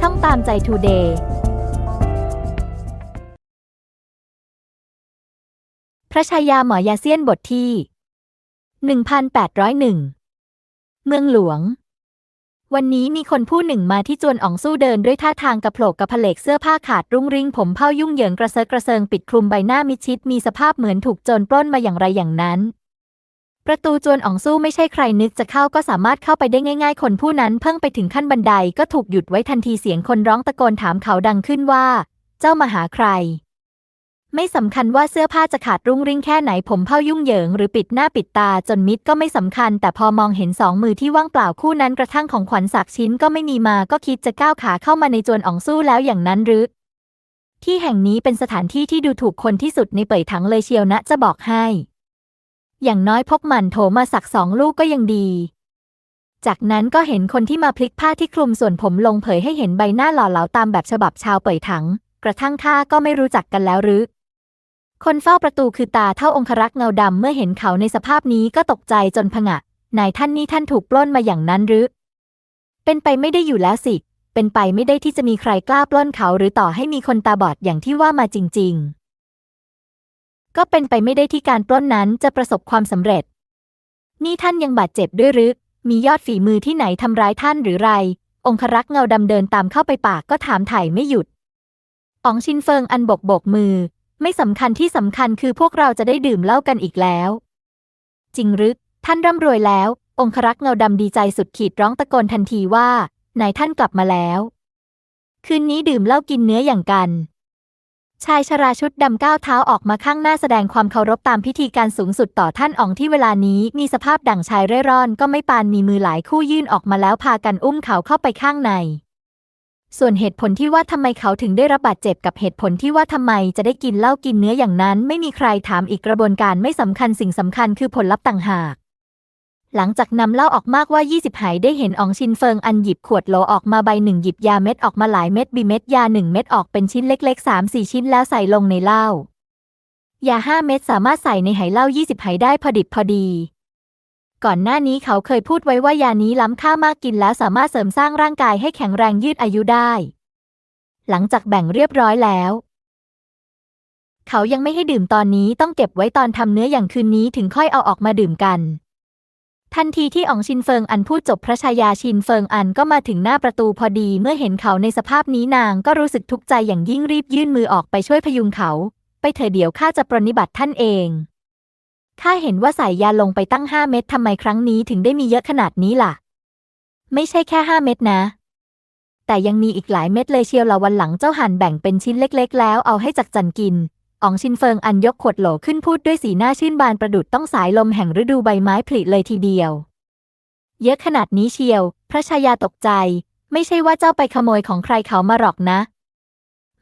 ช่องตามใจทูเดย์พระชายาหมอยาเซียนบทที่ 1801 เมืองหลวง วันนี้มีคนผู้หนึ่งมาที่จวนอ๋องสู้เดินด้วยท่าทางกระโผลกกระเพลกเสื้อผ้าขาดรุ่งริ่งผมเผ้ายุ่งเหยิงกระเซาะกระเซิงปิดคลุมใบหน้ามิดชิดมีสภาพเหมือนถูกโจรปล้นมาอย่างไรอย่างนั้น ประตูจวนอองสู้ไม่ใช่ใครนึกจะเข้าก็สามารถเข้าไปได้ง่าย ๆ คนผู้นั้นเพิ่งไปถึงขั้นบันไดก็ถูกหยุดไว้ทันทีเสียงคนร้องตะโกนถามเขาดังขึ้นว่า เจ้ามาหาใคร ไม่สำคัญว่าเสื้อผ้าจะขาดรุ่งริ่งแค่ไหนผมเผ้ายุ่งเหยิงหรือปิดหน้าปิดตาจนมิดก็ไม่สำคัญ แต่พอมองเห็นสองมือที่ว่างเปล่าคู่นั้นกระทั่งของขวัญสักชิ้นก็ไม่มีมาก็คิดจะก้าวขาเข้ามาในจวนอองสู้แล้วอย่างนั้นหรือที่แห่งนี้เป็นสถานที่ที่ดูถูกคนที่สุดในเป่ยถังเลยเชียวนะจะบอกให้ อย่างน้อยพกหมันโถมาสักสองลูกก็ยังดี จากนั้นก็เห็นคนที่มาพลิกผ้าที่คลุมส่วนผมลงเผยให้เห็นใบหน้าหล่อเหลาตามแบบฉบับชาวเป่ยถัง กระทั่งข้าก็ไม่รู้จักกันแล้วหรือ คนเฝ้าประตูคือตาเท่าองครักษ์เงาดำเมื่อเห็นเขาในสภาพนี้ก็ตกใจจนผงะ นายท่านนี่ท่านถูกปล้นมาอย่างนั้นหรือ เป็นไปไม่ได้อยู่แล้วสิ เป็นไปไม่ได้ที่จะมีใครกล้าปล้นเขาหรือต่อให้มีคนตาบอดอย่างที่ว่ามาจริง ๆ ก็เป็นไปไม่ได้ที่การปล้นนั้นจะประสบความสำเร็จ นี่ท่านยังบาดเจ็บด้วยหรือ มียอดฝีมือที่ไหนทำร้ายท่านหรือไร องครักษ์เงาดำเดินตามเข้าไปปากก็ถามไถ่ไม่หยุดอ๋องชินเฟิงอันบกบกมือ ไม่สำคัญที่สำคัญคือพวกเราจะได้ดื่มเหล้ากันอีกแล้ว จริงหรือท่านร่ำรวยแล้ว องครักษ์เงาดำดีใจสุดขีดร้องตะโกนทันทีว่านายท่านกลับมาแล้ว คืนนี้ดื่มเหล้ากินเนื้ออย่างกัน ชายชราชุดดำก้าวเท้าออกมาข้างหน้าแสดงความเคารพตามพิธีการสูงสุดต่อท่านอ๋องที่เวลานี้มีสภาพดั่งชายเร่ร่อนก็ไม่ปานมีมือหลายคู่ยื่นออกมาแล้วพากันอุ้มเขาเข้าไปข้างใน ส่วนเหตุผลที่ว่าทำไมเขาถึงได้รับบาดเจ็บกับเหตุผลที่ว่าทำไมจะได้กินเหล้ากินเนื้ออย่างนั้น ไม่มีใครถามอีกกระบวนการไม่สำคัญสิ่งสำคัญคือผลลัพธ์ต่างหาก หลังจากนำเหล้าออกมากว่า 20ไหได้เห็นอองชินเฟิงอันหยิบขวดโหลออกมาใบหนึ่งหยิบยาเม็ดออกมาหลายเม็ดบีเม็ดยาหนึ่งเม็ดออกเป็นชิ้นเล็ก ๆ 3 4 ชิ้นแล้วใส่ลงในเหล้ายาห้าเม็ดสามารถใส่ในไหเหล้า 20ไหได้พอดิบพอดี ก่อนหน้านี้เขาเคยพูดไว้ว่ายานี้ล้ำค่ามากกินแล้วสามารถเสริมสร้างร่างกายให้แข็งแรงยืดอายุได้ หลังจากแบ่งเรียบร้อยแล้วเขายังไม่ให้ดื่มตอนนี้ต้องเก็บไว้ตอนทำเนื้ออย่างคืนนี้ถึงค่อยเอาออกมาดื่มกัน ทันทีที่อ๋องชินเฟิงอันพูดจบพระชายาชินเฟิงอันก็มาถึงหน้าประตูพอดีเมื่อเห็นเขาในสภาพนี้นางก็รู้สึกทุกข์ใจอย่างยิ่งรีบยื่นมือออกไปช่วยพยุงเขา ไปเถอะเดี๋ยวข้าจะปรนนิบัติท่านเองข้าเห็นว่าใส่ยาลงไปตั้งห้าเม็ดทำไมครั้งนี้ถึงได้มีเยอะขนาดนี้ล่ะ ไม่ใช่แค่ห้าเม็ดนะ แต่ยังมีอีกหลายเม็ดเลยเชียวละวันหลังเจ้าหันแบ่งเป็นชิ้นเล็ก ๆ แล้วเอาให้จักจันกิน อ๋องชินเฟิงอันยกขวดโหลขึ้นพูดด้วยสีหน้าชื่นบานประดุดต้องสายลมแห่งฤดูใบไม้ผลิเลยทีเดียว เยอะขนาดนี้เชียว พระชายาตกใจ ไม่ใช่ว่าเจ้าไปขโมยของใครเขามาหรอกนะ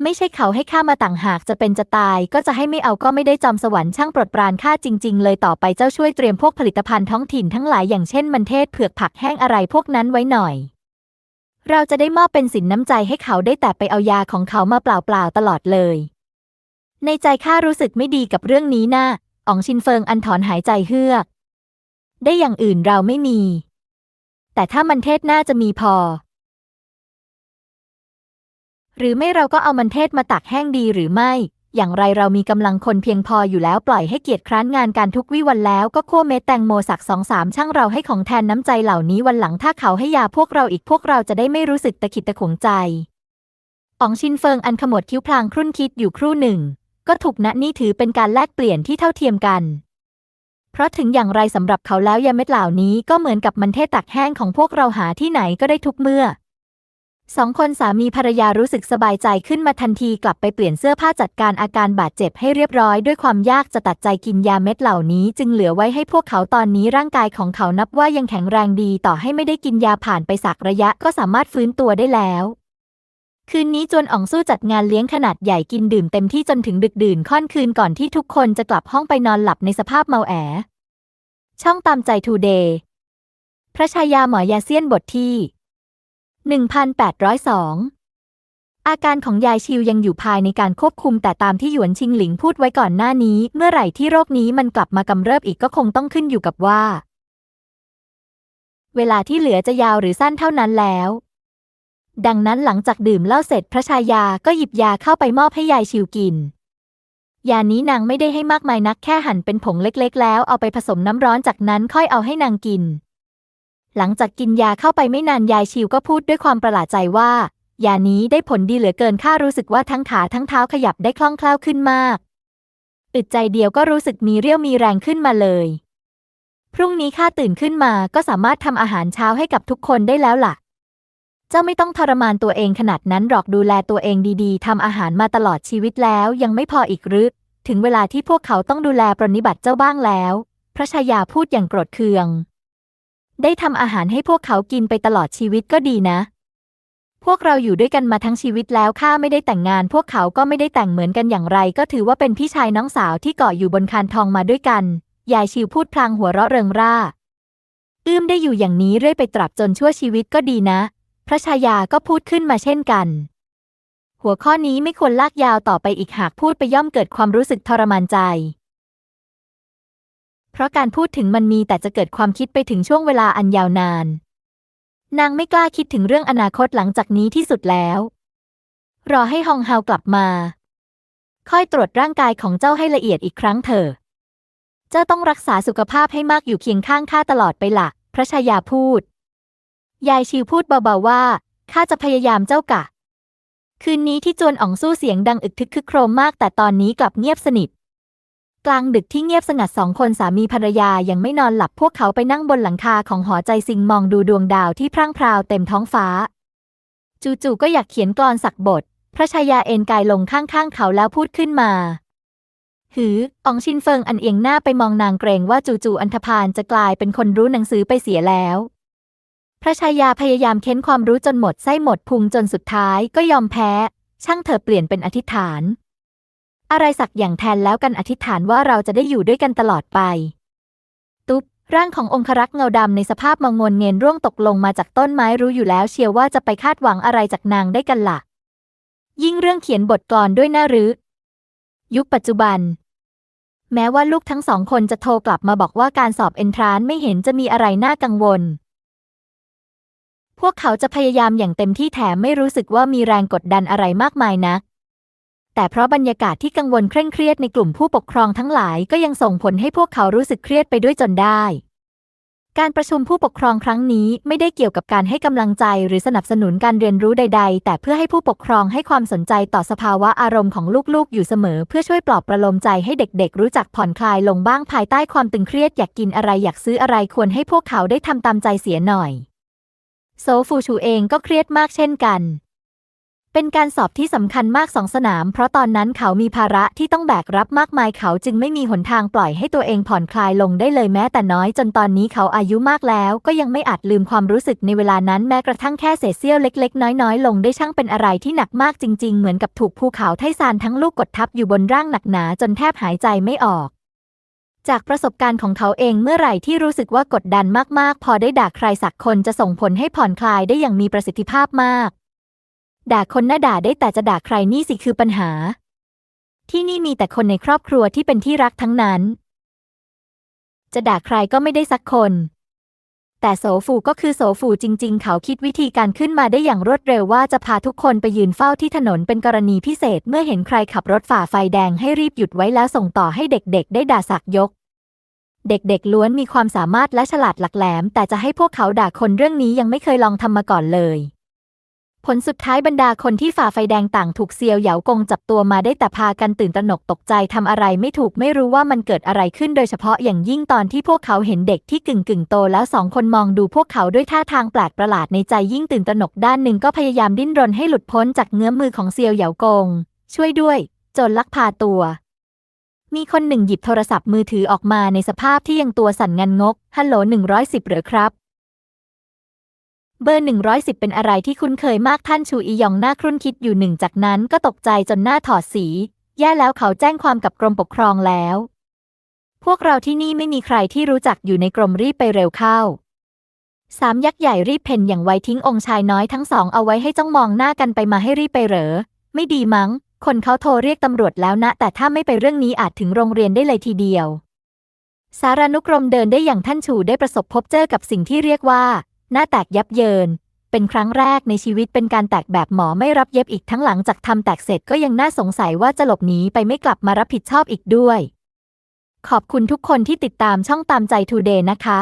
ไม่ใช่เขาให้ข้ามาต่างหากจะเป็นจะตาย ก็จะให้ไม่เอาก็ไม่ได้จอมสวรรค์ช่างปรดปรานข้าจริง ๆ เลยต่อไปเจ้าช่วยเตรียมพวกผลิตภัณฑ์ท้องถิ่นทั้งหลายอย่างเช่นมันเทศเผือกผักแห้งอะไรพวกนั้นไว้หน่อย เราจะได้มอบเป็นสินน้ำใจให้เขาได้แต่ไปเอายาของเขามาเปล่าๆตลอดเลย ในใจข้ารู้สึกไม่ดีกับเรื่องนี้นะ่ะอ๋องชินเฟิงอันถอนหายใจเฮือก ได้อย่างอื่นเราไม่มี แต่ถ้ามันเทศน่าจะมีพอ หรือไม่เราก็เอามันเทศมาตักแห้งดีหรือไม่ อย่างไรเรามีกำลังคนเพียงพออยู่แล้วปล่อยให้เกียรติคร้านงานการทุกวิวันแล้วก็โค่เม็ดแตงโมสักสองสามช่างเราให้ของแทนน้ำใจเหล่านี้วันหลังถ้าเขาให้ยาพวกเราอีกพวกเราจะได้ไม่รู้สึกตะขิดตะขวงใจอ๋องชินเฟิงอันขมวดคิ้วพลางครุ่นคิดอยู่ครู่หนึ่ง ก็ถูกนะนี่ถือเป็นการแลกเปลี่ยนที่เท่าเทียมกัน เพราะถึงอย่างไรสำหรับเขาแล้วยาเม็ดเหล่านี้ก็เหมือนกับมันเทศตักแห้งของพวกเราหาที่ไหนก็ได้ทุกเมื่อสองคนสามีภรรยารู้สึกสบายใจขึ้นมาทันทีกลับไปเปลี่ยนเสื้อผ้าจัดการอาการบาดเจ็บให้เรียบร้อยด้วยความยากจะตัดใจกินยาเม็ดเหล่านี้ จึงเหลือไว้ให้พวกเขาตอนนี้ร่างกายของเขานับว่ายังแข็งแรงดี ต่อให้ไม่ได้กินยาผ่านไปสักระยะก็สามารถฟื้นตัวได้แล้ว คืนนี้จวนอ่องสู้จัดงานเลี้ยงขนาดใหญ่กินดื่มเต็มที่จนถึงดึกดื่นค่อนคืนก่อนที่ทุกคนจะกลับห้องไปนอนหลับในสภาพเมาแอ ช่องตามใจทูเดย์ พระชายาหมอยาเซียนบทที่ 1802 อาการของยายชิวยังอยู่ภายในการควบคุมแต่ตามที่หยวนชิงหลิงพูดไว้ก่อนหน้านี้ เมื่อไหร่ที่โรคนี้มันกลับมากำเริบอีกก็คงต้องขึ้นอยู่กับว่า เวลาที่เหลือจะยาวหรือสั้นเท่านั้นแล้ว ดังนั้นหลังจากดื่มเหล้าเสร็จพระชายาก็หยิบยาเข้าไปมอบให้ยายชิวกิน ยานี้นางไม่ได้ให้มากมายนักแค่หั่นเป็นผงเล็กๆ แล้วเอาไปผสมน้ำร้อนจากนั้นค่อยเอาให้นางกิน หลังจากกินยาเข้าไปไม่นานยายชิวก็พูดด้วยความประหลาดใจว่ายานี้ได้ผลดีเหลือเกินข้ารู้สึกว่าทั้งขาทั้งเท้าขยับได้คล่องแคล่วขึ้นมาก อึดใจเดียวก็รู้สึกมีเรี่ยวมีแรงขึ้นมาเลย พรุ่งนี้ข้าตื่นขึ้นมาก็สามารถทำอาหารเช้าให้กับทุกคนได้แล้วล่ะ เจ้าไม่ต้องทรมานตัวเองขนาดนั้นหรอกดูแลตัวเองดีๆทำอาหารมาตลอดชีวิตแล้วยังไม่พออีกหรือถึงเวลาที่พวกเขาต้องดูแลปรนนิบัติเจ้าบ้างแล้ว พระชายาพูดอย่างโกรธเคือง ได้ทำอาหารให้พวกเขากินไปตลอดชีวิตก็ดีนะ พวกเราอยู่ด้วยกันมาทั้งชีวิตแล้วข้าไม่ได้แต่งงาน พวกเขาก็ไม่ได้แต่งเหมือนกันอย่างไร ก็ถือว่าเป็นพี่ชายน้องสาวที่เกาะอยู่บนคานทองมาด้วยกัน ยายชิวพูดพลางหัวเราะเริงร่า อื้มได้อยู่อย่างนี้เรื่อยไปตราบจนชั่วชีวิตก็ดีนะ พระชายาก็พูดขึ้นมาเช่นกัน หัวข้อนี้ไม่ควรลากยาวต่อไปอีกหากพูดไปย่อมเกิดความรู้สึกทรมานใจ เพราะการพูดถึงมันมีแต่จะเกิดความคิดไปถึงช่วงเวลาอันยาวนาน นางไม่กล้าคิดถึงเรื่องอนาคตหลังจากนี้ที่สุดแล้ว รอให้ฮองเฮากลับมา ค่อยตรวจร่างกายของเจ้าให้ละเอียดอีกครั้งเถอะ เจ้าต้องรักษาสุขภาพให้มากอยู่เคียงข้างข้าตลอดไปละ่ะ พระชายาพูด ยายชิวพูดเบาๆว่าข้าจะพยายามเจ้ากะ คืนนี้ที่จวนอ่องสู้เสียงดังอึกทึกคึกโครมมาก แต่ตอนนี้กลับเงียบสนิท กลางดึกที่เงียบสงัดสองคนสามีภรรยายังไม่นอนหลับพวกเขาไปนั่งบนหลังคาของหอใจซิงมองดูดวงดาวที่พร่างพราวเต็มท้องฟ้า จู่ๆก็อยากเขียนกลอนสักบท พระชายาเอนกายลงข้างๆเขาแล้วพูดขึ้นมาหืออองชินเฟิงอันเอียงหน้าไปมองนางเกรงว่าจู่ๆอันธพาลจะกลายเป็นคนรู้หนังสือไปเสียแล้ว พระชายาพยายามเค้นความรู้จนหมดไส้หมดพุงจนสุดท้ายก็ยอมแพ้ ช่างเธอเปลี่ยนเป็นอธิษฐาน อะไรสักอย่างแทนแล้วกันอธิษฐานว่าเราจะได้อยู่ด้วยกันตลอดไป ตุ๊บร่างขององครักษ์เงาดำในสภาพมองงนเงินร่วงตกลงมาจากต้นไม้รู้อยู่แล้วเชียวว่าจะไปคาดหวังอะไรจากนางได้กันละ่ะ ยิ่งเรื่องเขียนบทกลอนด้วยน่ารึยุคปัจจุบัน แม้ว่าลูกทั้งสองคนจะโทรกลับมาบอกว่าการสอบเอนทรานไม่เห็นจะมีอะไรน่ากังวล พวกเขาจะพยายามอย่างเต็มที่แถมไม่รู้สึกว่ามีแรงกดดันอะไรมากมายนัก แต่เพราะบรรยากาศที่กังวลเคร่งเครียดในกลุ่มผู้ปกครองทั้งหลายก็ยังส่งผลให้พวกเขารู้สึกเครียดไปด้วยจนได้ การประชุมผู้ปกครองครั้งนี้ไม่ได้เกี่ยวกับการให้กำลังใจหรือสนับสนุนการเรียนรู้ใด ๆ แต่เพื่อให้ผู้ปกครองให้ความสนใจต่อสภาวะอารมณ์ของลูกๆ อยู่เสมอ เพื่อช่วยปลอบประโลมใจให้เด็ก ๆ รู้จักผ่อนคลายลงบ้างภายใต้ความตึงเครียดอยากกินอะไรอยากซื้ออะไรควรให้พวกเขาได้ทำตามใจเสียหน่อย โซฟูชูเองก็เครียดมากเช่นกัน เป็นการสอบที่สำคัญมากสองสนาม เพราะตอนนั้นเขามีภาระที่ต้องแบกรับมากมายเขาจึงไม่มีหนทางปล่อยให้ตัวเองผ่อนคลายลงได้เลยแม้แต่น้อยจนตอนนี้เขาอายุมากแล้ว ก็ยังไม่อาจลืมความรู้สึกในเวลานั้นแม้กระทั่งแค่เศษเสี้ยวเล็ก ๆ น้อยๆ ลงได้ช่างเป็นอะไรที่หนักมากจริง ๆ เหมือนกับถูกภูเขาไทซานทั้งลูกกดทับอยู่บนร่างหนักหนาจนแทบหายใจไม่ออก จากประสบการณ์ของเขาเองเมื่อไหร่ที่รู้สึกว่ากดดันมากๆ พอได้ด่าใครสักคนจะส่งผลให้ผ่อนคลายได้อย่างมีประสิทธิภาพมาก ด่าคนน่าด่าได้แต่จะด่าใครนี่สิคือปัญหา ที่นี่มีแต่คนในครอบครัวที่เป็นที่รักทั้งนั้น จะด่าใครก็ไม่ได้สักคน แต่โสฟูก็คือโสฟูจริง ๆ เขาคิดวิธีการขึ้นมาได้อย่างรวดเร็วว่าจะพาทุกคนไปยืนเฝ้าที่ถนนเป็นกรณีพิเศษเมื่อเห็นใครขับรถฝ่าไฟแดงให้รีบหยุดไว้แล้วส่งต่อให้เด็กๆ ได้ด่าสักยก เด็กๆล้วนมีความสามารถและฉลาดหลักแหลม แต่จะให้พวกเขาด่าคนเรื่องนี้ยังไม่เคยลองทำมาก่อนเลย ผลสุดท้ายบรรดาคนที่ฝ่าไฟแดงต่างถูกเซียวเหยากงจับตัวมาได้แต่พากันตื่นตระหนกตกใจทำอะไรไม่ถูกไม่รู้ว่ามันเกิดอะไรขึ้นโดยเฉพาะอย่างยิ่งตอนที่พวกเขาเห็นเด็กที่กึ่งกึ่งโตแล้วสองคนมองดูพวกเขาด้วยท่าทางแปลกประหลาดในใจยิ่งตื่นตระหนกด้านหนึ่งก็พยายามดิ้นรนให้หลุดพ้นจากเงื้อมมือของเซียวเหยากง ช่วยด้วยจรลักพาตัว มีคนหนึ่งหยิบโทรศัพท์มือถือออกมาในสภาพที่ยังตัวสั่นงันงกฮัลโหลหนึ่งร้อยสิบเหรอครับ เบอร์หนึ่งร้อยสิบเป็นอะไรที่คุ้นเคยมากท่านชูอียองหน้าครุ่นคิดอยู่หนึ่งจากนั้นก็ตกใจจนหน้าถอดสี แย่แล้วเขาแจ้งความกับกรมปกครองแล้ว พวกเราที่นี่ไม่มีใครที่รู้จักอยู่ในกรมรีบไปเร็วเข้าสามยักษ์ใหญ่รีบเพ่นอย่างไวทิ้งองค์ชายน้อยทั้งสองเอาไว้ให้จ้องมองหน้ากันไปมาให้รีบไปเหรอ ไม่ดีมั้ง คนเขาโทรเรียกตำรวจแล้วนะ แต่ถ้าไม่ไปเรื่องนี้อาจถึงโรงเรียนได้เลยทีเดียว สารานุกรมเดินได้อย่างท่านชูได้ประสบพบเจอกับสิ่งที่เรียกว่า หน้าแตกยับเยิน เป็นครั้งแรกในชีวิตเป็นการแตกแบบหมอไม่รับเย็บอีกทั้งหลังจากทำแตกเสร็จก็ยังน่าสงสัยว่าจะหลบหนีไปไม่กลับมารับผิดชอบอีกด้วย ขอบคุณทุกคนที่ติดตามช่องตามใจทูเดย์นะคะ